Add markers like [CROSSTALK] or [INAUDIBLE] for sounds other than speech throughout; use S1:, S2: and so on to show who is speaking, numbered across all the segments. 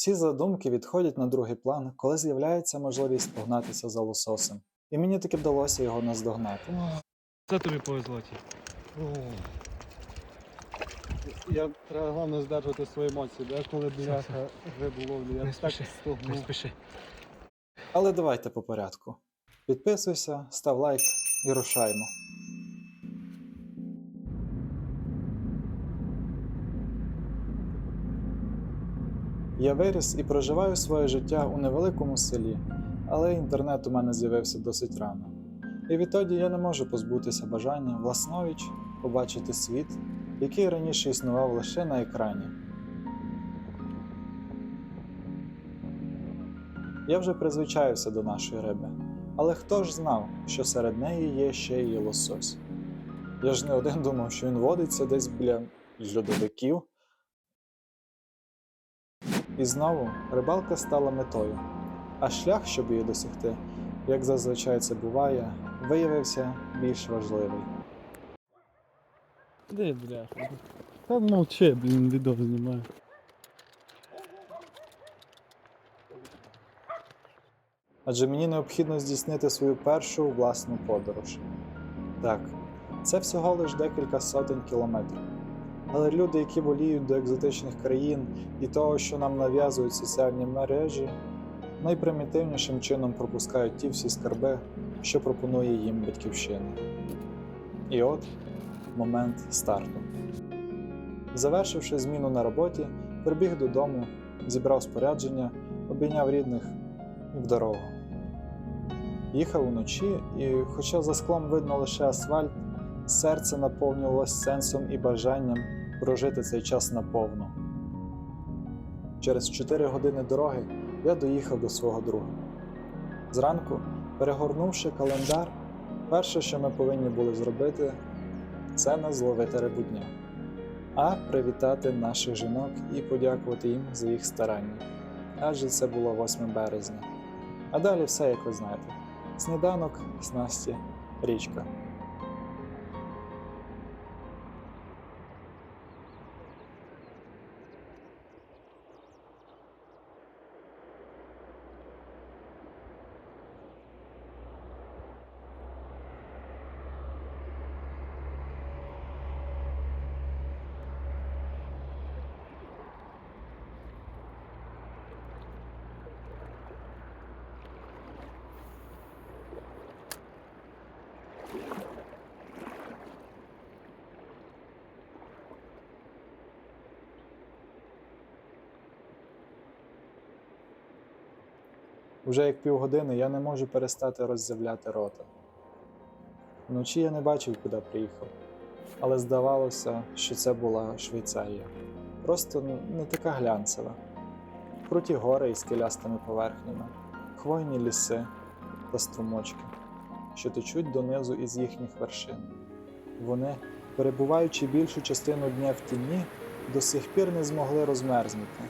S1: Всі задумки відходять на другий план, коли з'являється можливість погнатися за лососем. І мені таки вдалося його наздогнати.
S2: Це тобі повезло ті.
S3: Я треба головне здержувати свої емоції, бо я коли бляха рибу ловлю, я
S2: Не
S3: так
S2: спіши, Не спіши.
S1: Але давайте по порядку. Підписуйся, став лайк і рушаймо. Я виріс і проживаю своє життя у невеликому селі, але інтернет у мене з'явився досить рано. І відтоді я не можу позбутися бажання власновіч побачити світ, який раніше існував лише на екрані. Я вже призвичаюся до нашої риби, але хто ж знав, що серед неї є ще й лосось? Я ж не один думав, що він водиться десь біля льодовиків. І знову рибалка стала метою, а шлях, щоб її досягти, як зазвичай це буває, виявився більш важливий.
S3: Де бляха? Та мовчи, блін, відео знімаю.
S1: адже мені необхідно здійснити свою першу власну подорож. Так, це всього лиш декілька сотень кілометрів. Але люди, які воліють до екзотичних країн і того, що нам нав'язують соціальні мережі, найпримітивнішим чином пропускають ті всі скарби, що пропонує їм батьківщина. І от момент старту. Завершивши зміну на роботі, прибіг додому, зібрав спорядження, обійняв рідних і в дорогу. Їхав уночі, і, хоча за склом видно лише асфальт, серце наповнювалось сенсом і бажанням прожити цей час наповну. Через 4 години дороги я доїхав до свого друга. Зранку, перегорнувши календар, перше, що ми повинні були зробити, це не зловити рибу дня, а привітати наших жінок і подякувати їм за їх старання. Адже це було 8 березня. А далі все, як ви знаєте: сніданок, снасті, річка. Уже як півгодини я не можу перестати роззявляти рота. Вночі я не бачив, куди приїхав, але здавалося, що це була Швейцарія. Просто ну, не така глянцева. Круті гори із скелястими поверхнями, хвойні ліси та струмочки, що течуть донизу із їхніх вершин. Вони, перебуваючи більшу частину дня в тіні, до сих пір не змогли розмерзнути,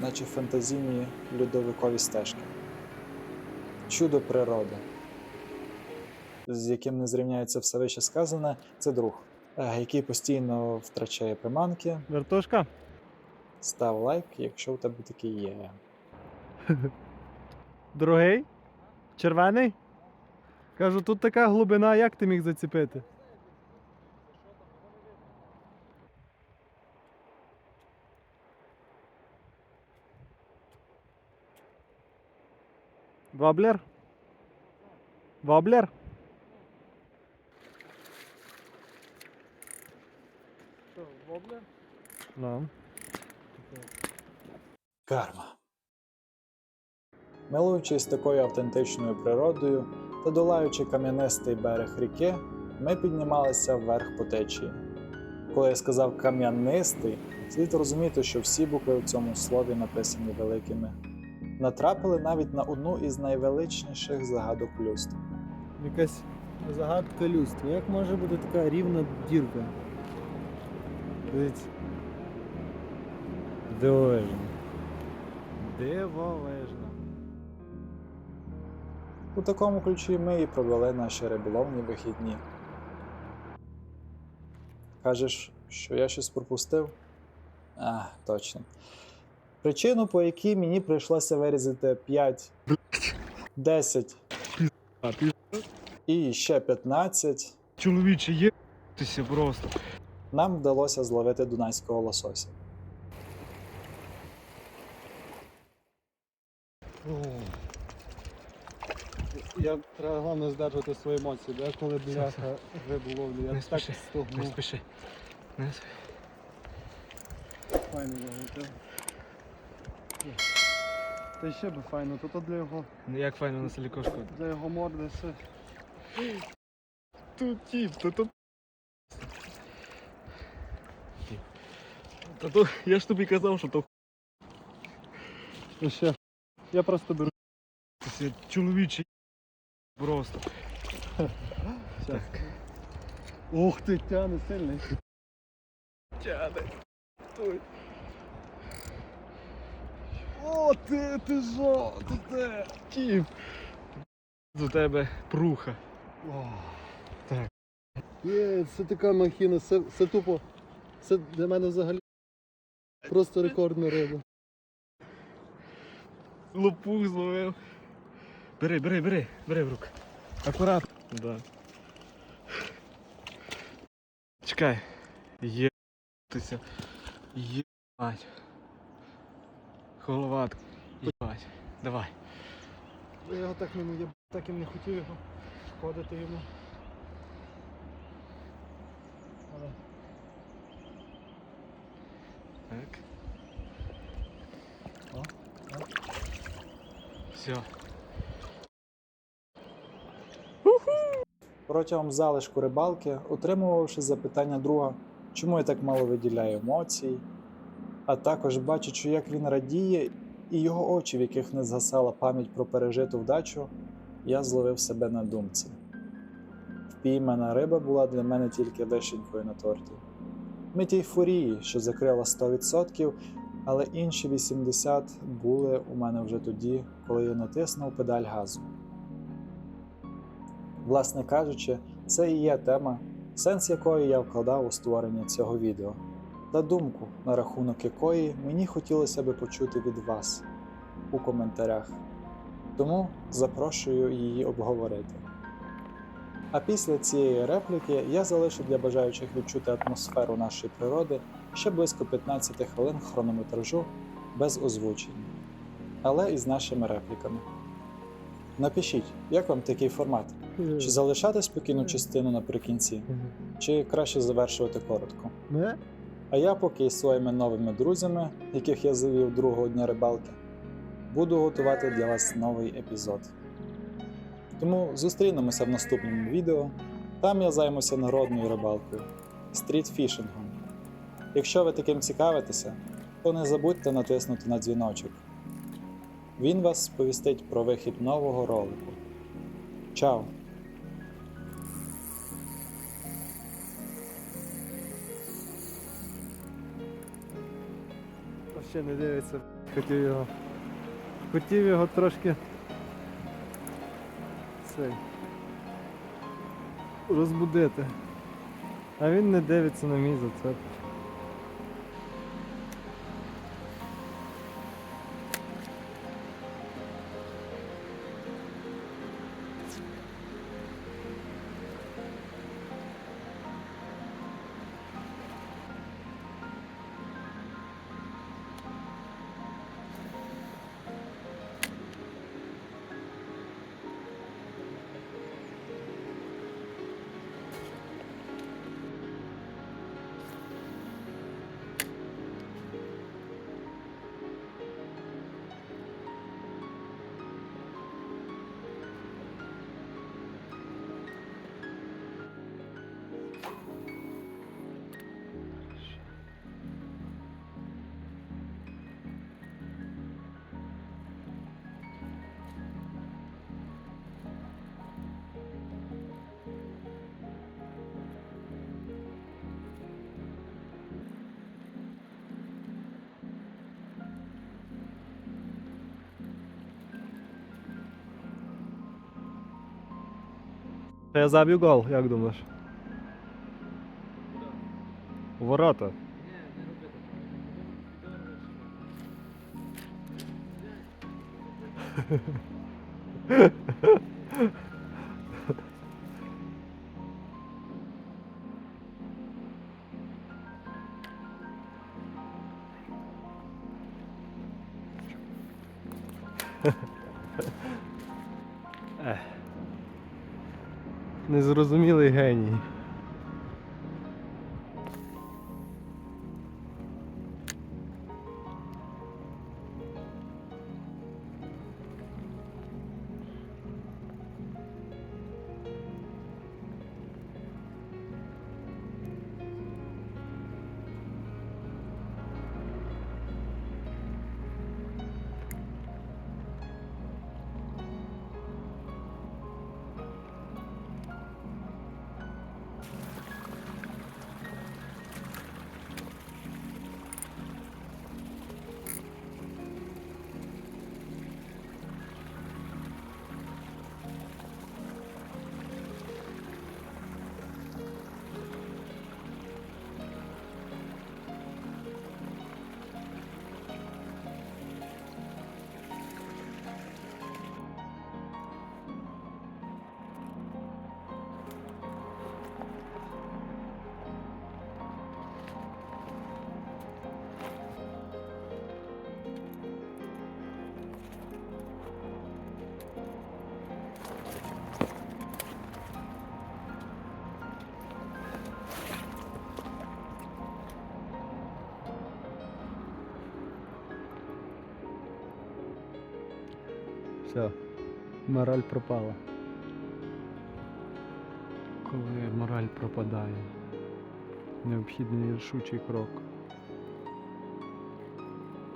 S1: наче фантазійні льодовикові стежки. Чудо природи, з яким не зрівняється все вище сказане, це друг, е, який постійно втрачає приманки.
S3: Вертушка?
S1: Став лайк, якщо у тебе такий є. [LAUGHS]
S3: Другий? Червений? Кажу, тут така глибина, як ти міг зацепити? Воблер? Воблер? Воблер? Да.
S1: Карма. Милуючись такою автентичною природою та долаючи кам'янистий берег ріки, ми піднімалися вверх по течії. Коли я сказав кам'янистий, слід розуміти, що всі букви в цьому слові написані великими. Натрапили навіть на одну із найвеличніших загадок людства.
S3: Якась загадка людства. Як може бути така рівна дірка? Дивіться. Дивовижно. Дивовижно.
S1: У такому ключі ми і провели наші риболовні вихідні. Кажеш, що я щось пропустив? А, точно. Причину, по якій мені прийшлося вирізати 5, 10 і ще 15,
S2: Чоловіче, є тися просто.
S1: нам вдалося зловити дунайського лосося.
S3: Я треба головне здержувати свої емоції, бо я коли бляха рибу ловлю, я
S2: Не
S3: так
S2: спіши, Не
S3: стогну.
S2: спіши. Не... с-
S3: Файно Та ще би файно, то то для його,
S2: Ну як файно на селі кошку.
S3: для його морди все.
S2: Тут тіп, то то... Та то, я ж тобі казав, що то
S3: Ну ще. Я просто беру.
S2: Це чоловіче просто.
S3: Щас. Ух ти, тяне сильний.
S2: Тяне. Стой.
S3: О, ти, ти жо, ти те.
S2: Тіп. З тебе пруха.
S3: О.
S2: Так.
S3: Є, це така махіна, це, це тупо. Це для мене взагалі просто рекордна риба.
S2: Лопух зловив. Бери, бери, бери, бери в руку. Акуратно. Да. Чекай. Єтися. Єбать. Головатка. Єбать. Давай.
S3: Я його так не я так і не хотів його шкодити йому. Але
S2: Так.
S3: О, о.
S2: Все.
S1: Протягом залишку рибалки, утримувавши запитання друга, чому я так мало виділяю емоцій, а також бачачи, як він радіє, і його очі, в яких не згасала пам'ять про пережиту вдачу, я зловив себе на думці. Впіймана риба була для мене тільки вишенькою на торті. Мить ейфорії, що закрила 100%, але інші 80 були у мене вже тоді, коли я натиснув педаль газу. Власне кажучи, це і є тема, сенс якої я вкладав у створення цього відео, та думку, на рахунок якої мені хотілося би почути від вас у коментарях. Тому запрошую її обговорити. А після цієї репліки я залишу для бажаючих відчути атмосферу нашої природи ще близько 15 хвилин хронометражу без озвучення, але із нашими репліками. Напишіть, як вам такий формат? Чи залишати спокійну частину наприкінці, чи краще завершувати коротко? А я поки із своїми новими друзями, яких я завів другого дня рибалки, буду готувати для вас новий епізод. Тому зустрінемося в наступному відео. Там я займуся народною рибалкою, стрітфішингом. Якщо ви таким цікавитеся, то не забудьте натиснути на дзвіночок. Він вас сповістить про вихід нового ролику. Чао!
S3: Ще не дивиться. Хотів його. Хотів його трошки. Цей. Розбудити. А він не дивиться на мій зацеп. Я забив гол, як думаєш? У ворота. [LAUGHS] Незрозумілий геній. Все, мораль пропала. Коли мораль пропадає, необхідний рішучий крок,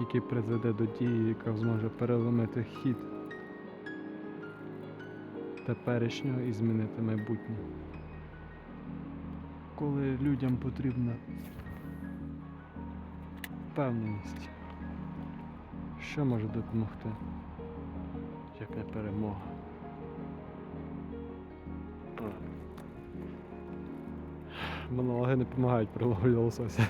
S3: який призведе до дії, яка зможе переломити хід теперішнього і змінити майбутнє. Коли людям потрібна впевненість, що може допомогти, як не перемога. Монологи не допомагають при ловлі лосося.